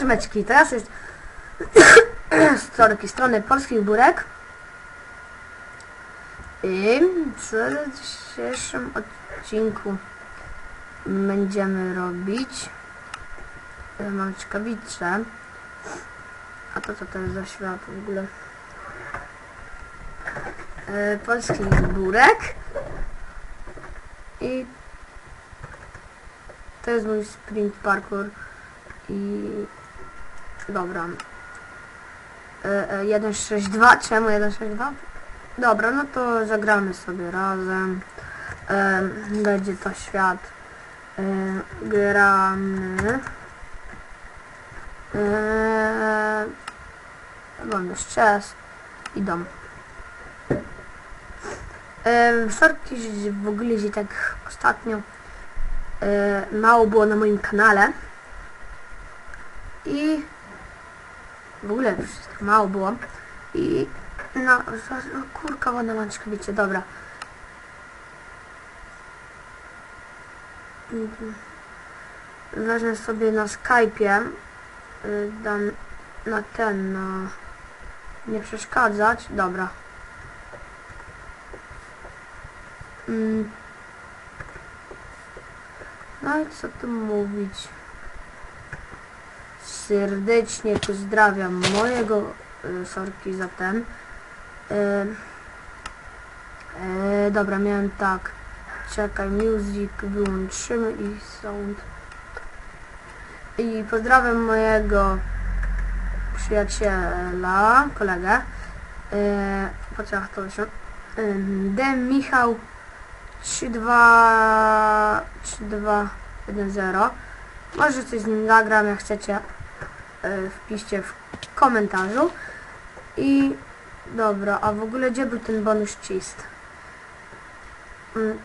Żmeczki, teraz jest takiej strony polskich burek. I w dzisiejszym odcinku będziemy robić Ja mam ciekawicze. A to co to jest za świat w ogóle? E, polskich burek. I to jest mój sprint parkour i dobra. E, e, 162, czemu 162? Dobra, no to zagramy sobie razem. E, będzie to świat. E, gramy. E, mam jeszcze czas. I dom. E, w ogóle, że tak ostatnio e, mało było na moim kanale. I w ogóle wszystko mało było. I no, no kurka ładna maczka, wiecie, dobra. Mhm. Wezmę sobie na Skype'ie, y, dam na ten, na nie przeszkadzać, dobra. Mm. No i co tu mówić? Serdecznie pozdrawiam mojego y, sorki za ten. Y, y, dobra, miałem tak. Czekaj, music wyłączymy i sound. I pozdrawiam mojego przyjaciela, kolegę. Y, Poczekaj, to się. Y, D. Michał 32 3210. Może coś z nim nagram, jak chcecie. Y, Wpiszcie w komentarzu. I dobra, a w ogóle gdzie był ten bonus cist? Mm.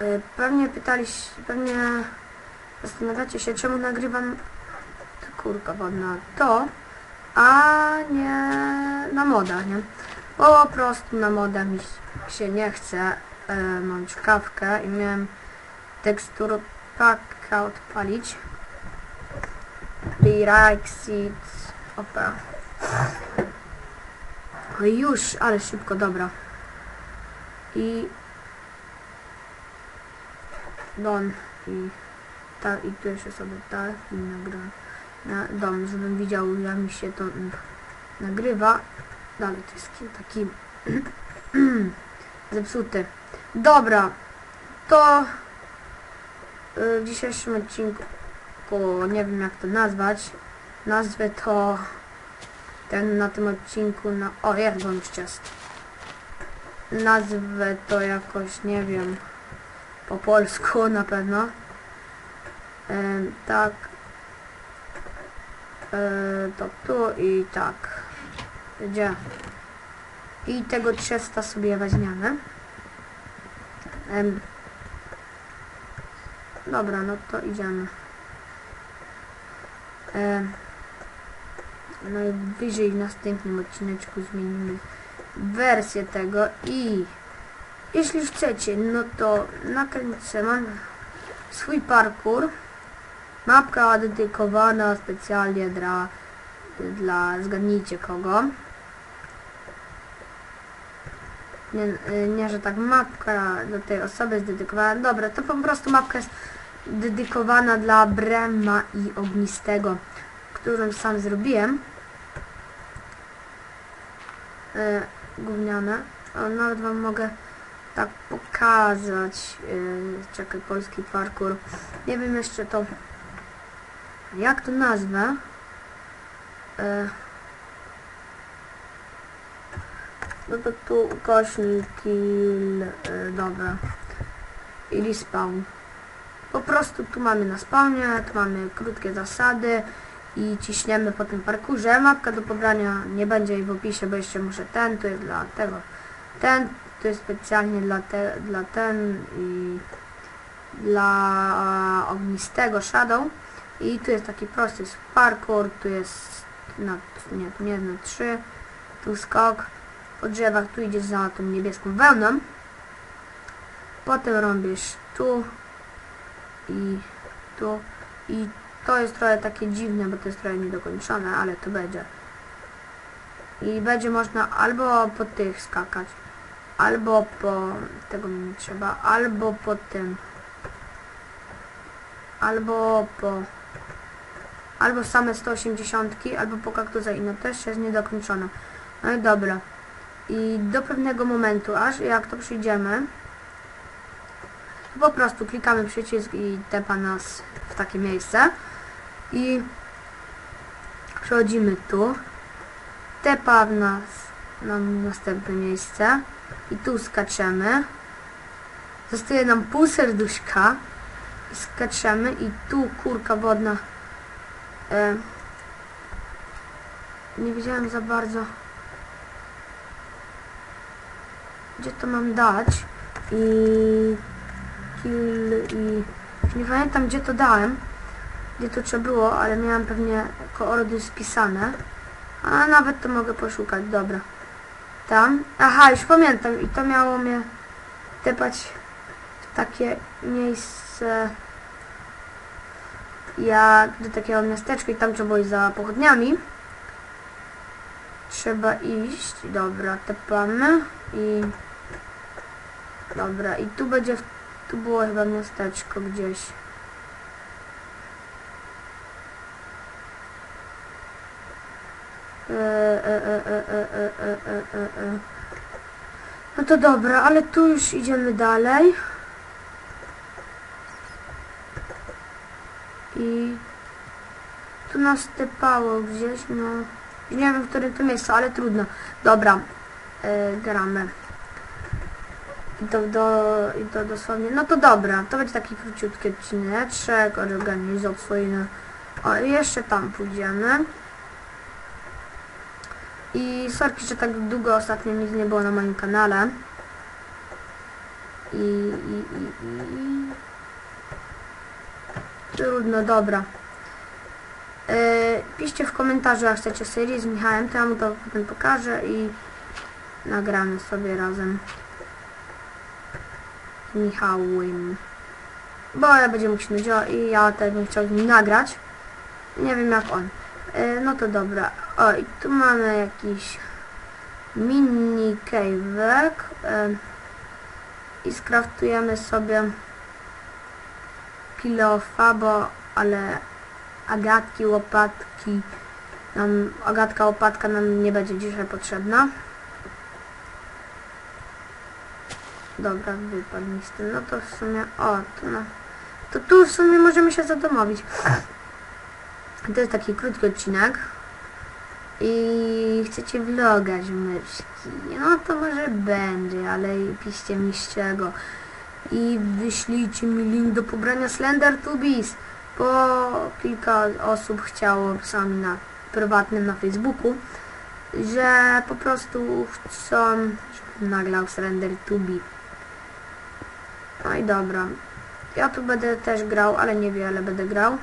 Y, Pewnie pytaliście, pewnie zastanawiacie się, czemu nagrywam to kurka wodna to, a nie na modach, nie? Po prostu na modach mi się nie chce. E, mam czkawkę i miałem tekstur paka odpalić. Direxit Opera. O już, ale szybko, dobra. I Don i ta i tu jeszcze sobie tak i nagram na dom, żebym widział jak mi się to nagrywa. Dalej to jest taki zepsuty. Dobra, to y, w dzisiejszym odcinku nie wiem jak to nazwać. Nazwę to ten na tym odcinku na... O, jak on już jest. Nazwę to jakoś, nie wiem, po polsku na pewno. Em, tak. E, to tu i tak. Gdzie? I tego 300 sobie weźmiemy. Em, dobra, no to idziemy. Em, najwyżej w następnym odcineczku zmienimy wersję tego i jeśli chcecie, no to nakręcę, mam swój parkour, mapka dedykowana specjalnie dla, dla zgadnijcie kogo. Nie, y, nie, że tak mapka do tej osoby jest dedykowana. Dobra, to po prostu mapka jest dedykowana dla Brema i Ognistego, którą sam zrobiłem. E, gówniane. O, nawet wam mogę tak pokazać. E, czekaj, polski parkour. Nie wiem jeszcze to jak to nazwę. E, no to tu ukośnik kill, e, dobra. I respawn. Po prostu tu mamy na spawnie, tu mamy krótkie zasady i ciśniemy po tym parkurze. Mapka do pobrania nie będzie jej w opisie, bo jeszcze muszę ten, to jest dla tego. Ten, to jest specjalnie dla, te, dla ten i dla e, ognistego shadow. I tu jest taki prosty parkour, tu jest na, nie, tu nie na 3, tu skok. Po drzewach tu idziesz za tą niebieską wełną. Potem robisz tu i tu i To jest trochę takie dziwne, bo to jest trochę niedokończone, ale to będzie. I będzie można albo po tych skakać, albo po... tego nie trzeba, albo po tym. Albo po... Albo same 180, albo po kaktusa i no też jest niedokończone. No i dobra. I do pewnego momentu, aż jak to przyjdziemy, po prostu klikamy przycisk i tepa nas w takie miejsce. I przechodzimy tu. Tepa w nas na następne miejsce. I tu skaczemy. Zostaje nam pół serduszka. I skaczemy i tu kurka wodna. E, nie wiedziałem za bardzo gdzie to mam dać i i nie pamiętam gdzie to dałem gdzie to trzeba było, ale miałem pewnie koordy spisane a nawet to mogę poszukać, dobra. Tam, aha już pamiętam i to miało mnie tepać w takie miejsce jak do takiego miasteczka i tam trzeba iść za pochodniami. Trzeba iść, dobra, tepamy i dobra, i tu będzie, w- tu było chyba miasteczko gdzieś. No to dobra, ale tu już idziemy dalej. I tu nas typało gdzieś, no. Nie wiem, w którym to miejscu, ale trudno. Dobra, e, gramy. Do, I to dosłownie, no to dobra, to będzie taki króciutki odcineczek, organizacyjny. O, jeszcze tam pójdziemy. I sorki, że tak długo ostatnio nic nie było na moim kanale. I, i, i, i. Trudno, dobra. Yy, piszcie w komentarzu, jak chcecie serię z Michałem, to ja mu to potem pokażę i nagramy sobie razem Michałem. Bo ja będzie mu się nudziło i ja też bym chciał nagrać. Nie wiem jak on. Yy, no to dobra. O, i tu mamy jakiś mini cave'ek. Yy, I skraftujemy sobie kilofa, bo ale agatki, łopatki. Nam, agatka, łopatka nam nie będzie dzisiaj potrzebna. Dobra, wypadł mi z tym. No to w sumie, o, to, no, to tu w sumie możemy się zadomowić. To jest taki krótki odcinek. I chcecie vlogać myszki. No to może będzie, ale piszcie mi z czego. I wyślijcie mi link do pobrania Slender Tubis bo kilka osób chciało sami na prywatnym na Facebooku, że po prostu chcą, żebym nagrał Surrender to be. No i dobra. Ja tu będę też grał, ale niewiele będę grał.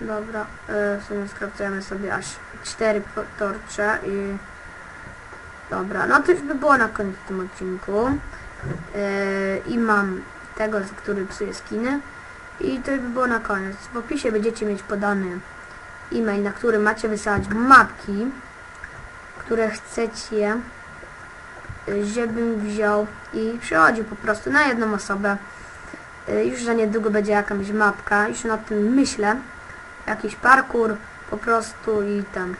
Dobra, e, w sumie skracamy sobie aż 4 torcze i... Dobra, no to już by było na koniec tym odcinku. E, I mam tego, który psuje skiny. I to by było na koniec. W opisie będziecie mieć podany e-mail, na który macie wysyłać mapki, które chcecie, y, żebym wziął i przychodził po prostu na jedną osobę. Y, Już za niedługo będzie jakaś mapka, już nad tym myślę. Jakiś parkour po prostu i tam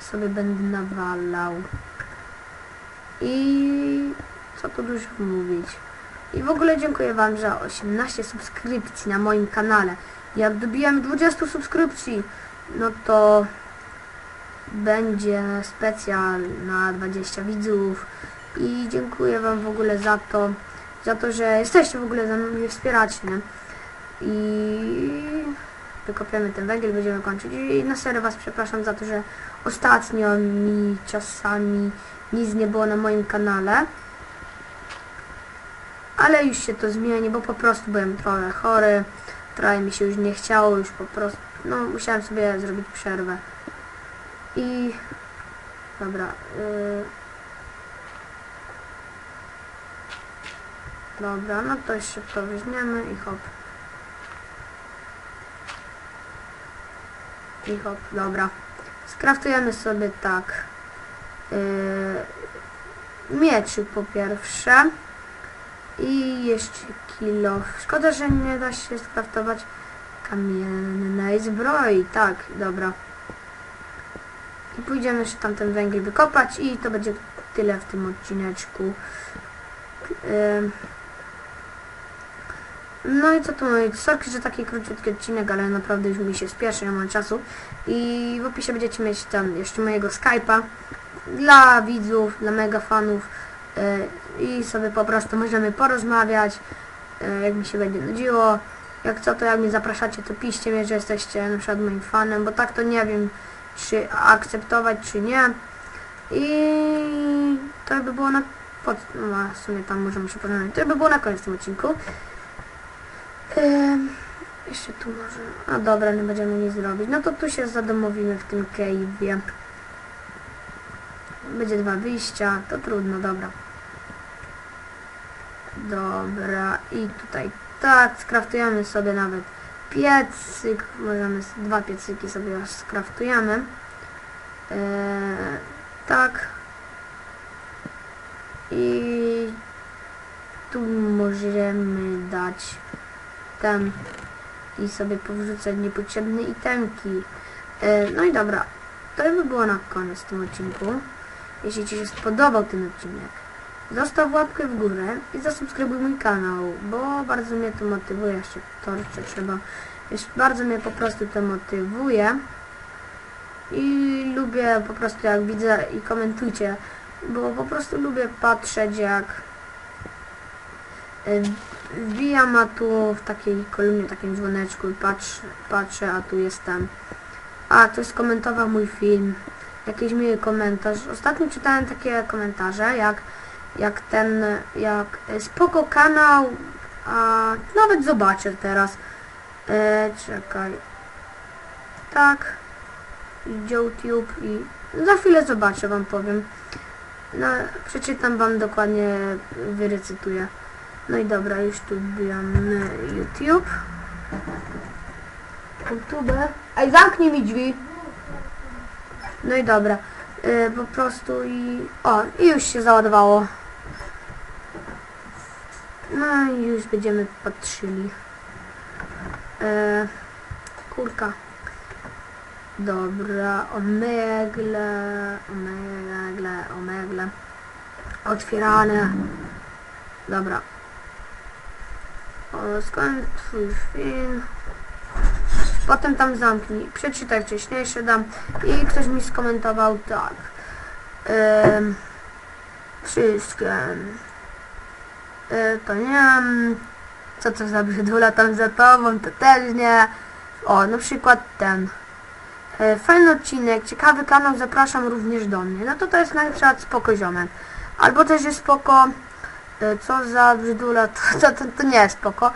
sobie będę nawalał. I co tu dużo mówić. I w ogóle dziękuję Wam za 18 subskrypcji na moim kanale. Jak dobiłem 20 subskrypcji, no to będzie specjal na 20 widzów. I dziękuję Wam w ogóle za to, za to, że jesteście w ogóle mną mnie wspieracie. Nie? I wykopiemy ten węgiel, będziemy kończyć. I na serio Was przepraszam za to, że ostatnio mi czasami nic nie było na moim kanale ale już się to zmieni, bo po prostu byłem trochę chory, trochę mi się już nie chciało, już po prostu, no musiałem sobie zrobić przerwę. I... Dobra. Yy... Dobra, no to szybko weźmiemy i hop. I hop, dobra. Skraftujemy sobie tak. Yy, po pierwsze. I jeszcze kilo. Szkoda, że nie da się skraftować kamiennej zbroi. Tak, dobra. Pójdziemy jeszcze tamten węgiel wykopać i to będzie tyle w tym odcineczku. No i co tu mówić? Sorki, że taki króciutki odcinek, ale naprawdę już mi się spieszy, nie mam czasu. I w opisie będziecie mieć tam jeszcze mojego Skype'a dla widzów, dla mega fanów yy, i sobie po prostu możemy porozmawiać, yy, jak mi się będzie nudziło. Jak co, to jak mnie zapraszacie, to piszcie mnie, że jesteście na przykład moim fanem, bo tak to nie wiem, czy akceptować, czy nie. I to by było na... Pod, no, w sumie tam możemy się porozmawiać. To by było na koniec tym odcinku. Jeszcze tu może... A dobra, nie będziemy nic zrobić. No to tu się zadomowimy w tym cave'ie. Będzie dwa wyjścia, to trudno, dobra. Dobra, i tutaj tak, skraftujemy sobie nawet piecyk, możemy dwa piecyki sobie skraftujemy. Eee, tak. I tu możemy dać ten i sobie powrzucać niepotrzebne itemki. E, no i dobra, to by było na koniec w tym odcinku. Jeśli Ci się spodobał ten odcinek, zostaw łapkę w górę i zasubskrybuj mój kanał, bo bardzo mnie to motywuje, jeszcze torcze trzeba, jeszcze bardzo mnie po prostu to motywuje i lubię po prostu jak widzę i komentujcie, bo po prostu lubię patrzeć jak wbijam, a tu w takiej kolumnie, takim dzwoneczku i patrzę, patrzę, a tu jestem. A, ktoś skomentował mój film. Jakiś miły komentarz. Ostatnio czytałem takie komentarze, jak, jak ten, jak e, spoko kanał, a nawet zobaczę teraz. E, czekaj. Tak. YouTube i za chwilę zobaczę, wam powiem. No, przeczytam wam dokładnie, wyrecytuję. No i dobra, już tu wbijam YouTube. YouTube. Ej, zamknij mi drzwi. No i dobra. Y, po prostu i... O, i już się załadowało. No i już będziemy patrzyli. E, kurka. Dobra, omegle, omegle, omegle. Otwierane. Dobra. O, skąd twój film? Potem tam zamknij. Przeczytaj wcześniejsze dam. I ktoś mi skomentował tak. Ym, wszystkie. Y, to nie wiem. Co to za brzydula tam za tobą, to też nie. O, na przykład ten. E, Fajny odcinek, ciekawy kanał, zapraszam również do mnie. No to to jest na przykład spoko ziomek. Albo też jest spoko, e, co za brzydula, to, to, to, to nie jest spoko.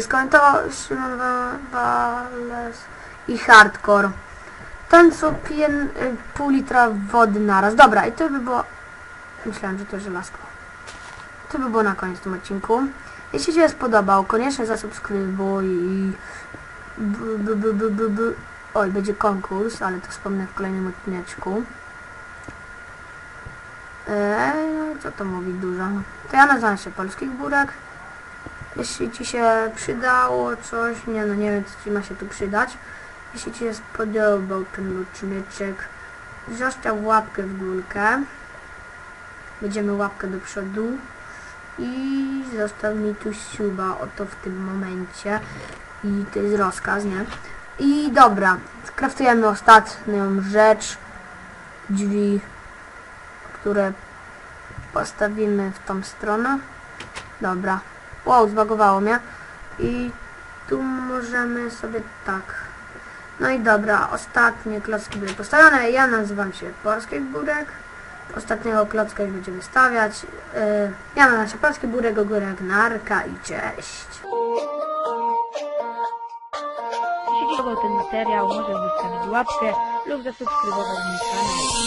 Skomentował Szymon Wa- Wales i Hardcore. Ten co pije pół litra wody naraz. Dobra, i to by było... Myślałem, że to żelazko. To by było na koniec tym odcinku. Jeśli się spodobał, koniecznie zasubskrybuj i... B, b, b, b, b. Oj, będzie konkurs, ale to wspomnę w kolejnym odcineczku. Eee, co to mówi dużo? To ja nazywam się Polskich Burek. Jeśli Ci się przydało coś, nie no nie wiem co Ci ma się tu przydać. Jeśli Ci się spodobał ten odcineczek, zostaw łapkę w górkę. Będziemy łapkę do przodu. I zostaw mi tu suba, oto w tym momencie. I to jest rozkaz, nie? I dobra, skraftujemy ostatnią rzecz. Drzwi, które postawimy w tą stronę. Dobra. Wow, zbagowało mnie. I tu możemy sobie tak. No i dobra, ostatnie klocki były postawione. Ja nazywam się Polski Górek. Ostatniego klocka już będziemy stawiać. Yy, ja na nasze polskie Burego Goragnarka i cześć. Jeśli Ci podobał ten materiał, możesz wystawić łapkę lub zasubskrybować mój kanał.